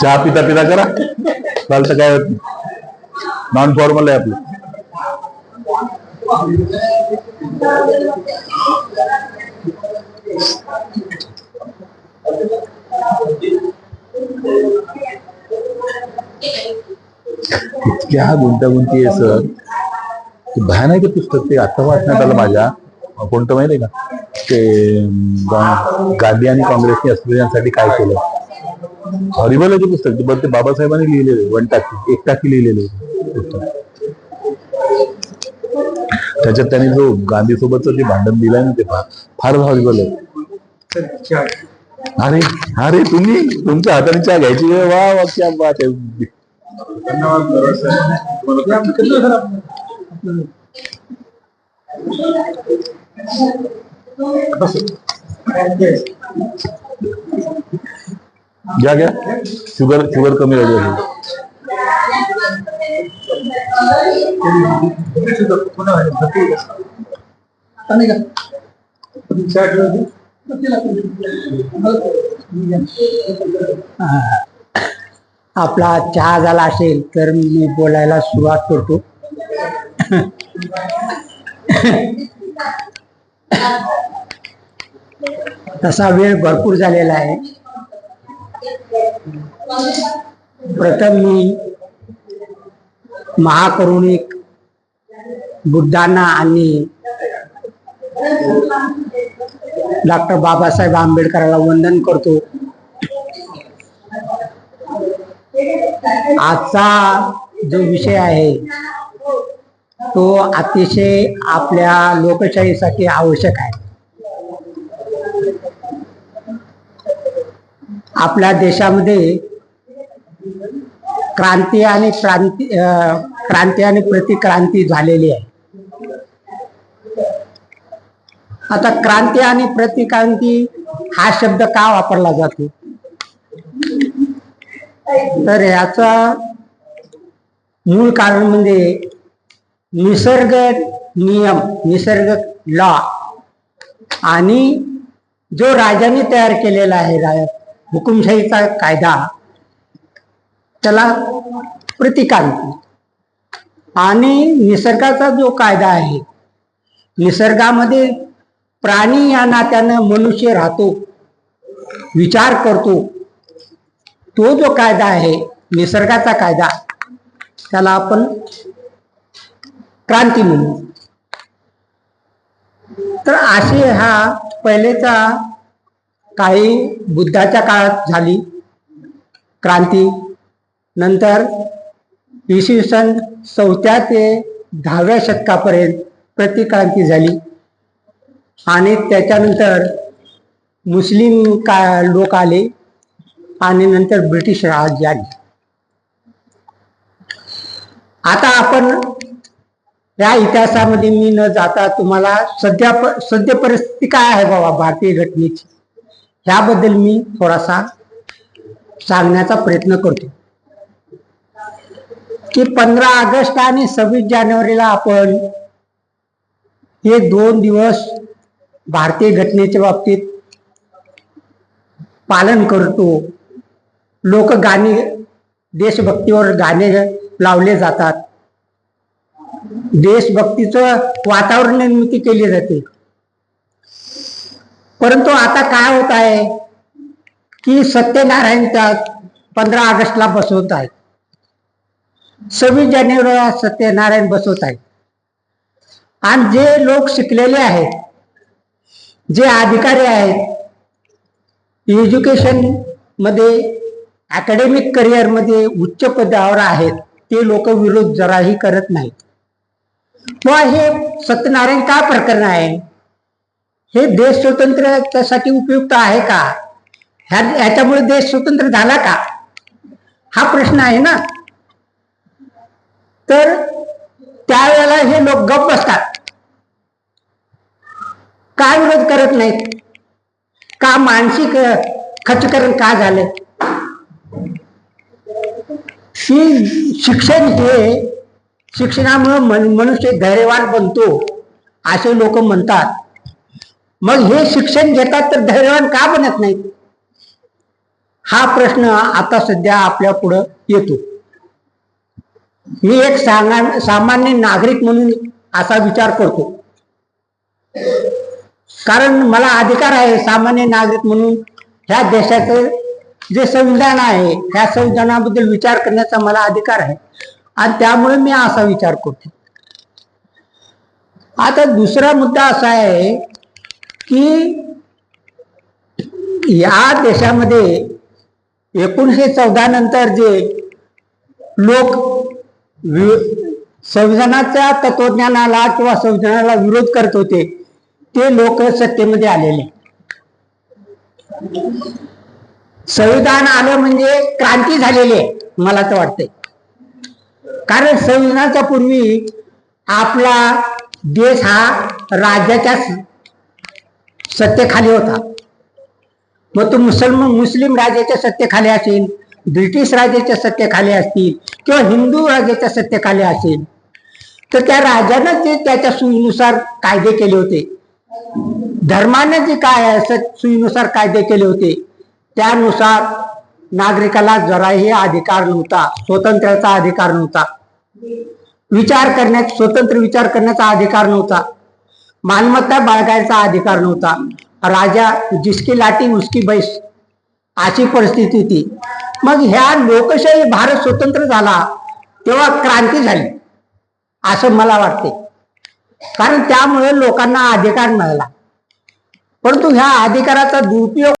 चहा पिता पिता करा. चालतं काय नॉन फॉर्मल आहे आपलं. इतक्या गुंतागुंती आहे सर ते भयान आहे ते पुस्तक ते आता वाचण्यात आलं माझ्या. कोणतं माहिती आहे का? ते गांधी आणि काँग्रेसने अस्पृश्यांसाठी काय केलं? हॉरिबल आहे ते पुस्तक. ते बरं ते बाबासाहेबांनी लिहिलेले वन टाकी. एक टाकी लिहिलेले पुस्तक. त्याच्यात त्यांनी जो गांधी सोबतचं जे भांडण दिलंय ना ते फार फार हॉरिबल आहे. अरे अरे तुम्ही तुमच्या हाताने चहा घ्यायची वेळ. वा वा क्या बात आहे. घ्या घ्या शुगर शुगर कमी राहिली आपला चहा झाला असेल तर मी बोलायला सुरुवात करतो. तसा वेळ भरपूर झालेला आहे. प्रथम मी महाकरुणिक बुद्धांना आणि डॉक्टर बाबासाहेब आंबेडकरला वंदन करतो. आजचा जो विषय आहे तो अतिशय आपल्या लोकशाहीसाठी आवश्यक आहे. आपल्या देशामध्ये क्रांती आणि क्रांती क्रांती आणि प्रतिक्रांती झालेली आहे. आता क्रांती आणि प्रतिक्रांती हा शब्द का वापरला जातो? तर याचा मूळ कारण म्हणजे निसर्ग नियम निसर्ग लॉ आणि जो राजाने तयार केलेला आहे हुकुमशाहीचा कायदा त्याला प्रतिकांती. आणि निसर्गाचा जो कायदा आहे निसर्गामध्ये प्राणी या नात्यानं मनुष्य राहतो विचार करतो तो जो कायदा आहे निसर्गाचा कायदा त्याला आपण क्रांती म्हणून तर असे हा पहिलेचा काही बुद्धाच्या काळात झाली क्रांती. नंतर इसवी सन चौथ्या ते दहाव्या शतकापर्यंत प्रतिक्रांती झाली. आणि त्याच्यानंतर मुस्लिम का लोक आले आणि नंतर ब्रिटिश राज्य आले. आता आपण या इतिहासामध्ये मी न जाता तुम्हाला सध्या प- सद्य परिस्थिती काय आहे बाबा भारतीय घटनेची? ह्याबद्दल मी थोडासा सांगण्याचा प्रयत्न करतो. की पंधरा ऑगस्ट आणि सव्वीस जानेवारीला आपण हे दोन दिवस भारतीय घटनेच्या बाबतीत पालन करतो. लोक गाणी देशभक्तीवर गाणे लावले जातात. देशभक्तीचं वातावरण निर्मिती केली जाते. परंतु आता काय होत आहे? की सत्यनारायण त्या पंधरा ऑगस्टला बसवत आहेत. सव्वीस जानेवारीला सत्यनारायण बसवत आहेत. आणि जे लोक शिकलेले आहेत जे अधिकारी आहेत एज्युकेशनमध्ये अकॅडमिक करिअरमध्ये उच्च पदावर आहेत ते लोक विरोध जराही करत नाहीत. मग हे सत्यनारायण का प्रकरण आहे? हे देश स्वातंत्र्यासाठी उपयुक्त आहे का? ह्या ह्याच्यामुळे देश स्वतंत्र झाला का? हा प्रश्न आहे ना? तर त्यावेळेला हे लोक गप बसतात. का विरोध करत नाहीत? का मानसिक खचकरण का झालं? ही शिक्षण हे शिक्षणामुळे मनुष्य धैर्यवान बनतो असे लोक म्हणतात. मग हे शिक्षण घेतात तर धैर्यवान का बनत नाहीत? हा प्रश्न आता सध्या आपल्या पुढं येतो. मी एक सांगा सामान्य नागरिक म्हणून असा विचार करतो. कारण मला अधिकार आहे सामान्य नागरिक म्हणून ह्या देशाचं जे संविधान आहे ह्या संविधानाबद्दल विचार करण्याचा मला अधिकार आहे. आणि त्यामुळे मी असा विचार करतो. आता दुसरा मुद्दा असा आहे की या देशामध्ये एकोणीसशे चौदा नंतर जे लोक वि- संविधानाच्या तत्वज्ञानाला किंवा संविधानाला विरोध करत होते ते लोक सत्तेमध्ये आलेले. संविधान आलं म्हणजे क्रांती झालेली आहे मला तर वाटतंय. कारण संविधानाच्या पूर्वी आपला देश हा राज्याच्या सत्तेखाली होता. मग तो मुसलमान मुस्लिम राजाच्या सत्तेखाली असेल ब्रिटिश राजाच्या सत्तेखाली असतील किंवा हिंदू राजाच्या सत्तेखाली असेल तर त्या राजानं ते त्याच्या सुईनुसार कायदे केले होते. धर्माने जे काय सुईनुसार कायदे केले होते त्यानुसार नागरिकाला जराही अधिकार नव्हता स्वतंत्रचा अधिकार नव्हता. विचार करण्यात स्वतंत्र विचार करण्याचा अधिकार नव्हता. मालमत्ता बाळगायचा अधिकार नव्हता. राजा जिसकी लाटी उसकी बैस अशी परिस्थिती होती. मग ह्या लोकशाही भारत स्वतंत्र झाला तेव्हा क्रांती झाली असं मला वाटते. कारण त्यामुळे लोकांना अधिकार मिळाला. परंतु ह्या अधिकाराचा दुरुपयोग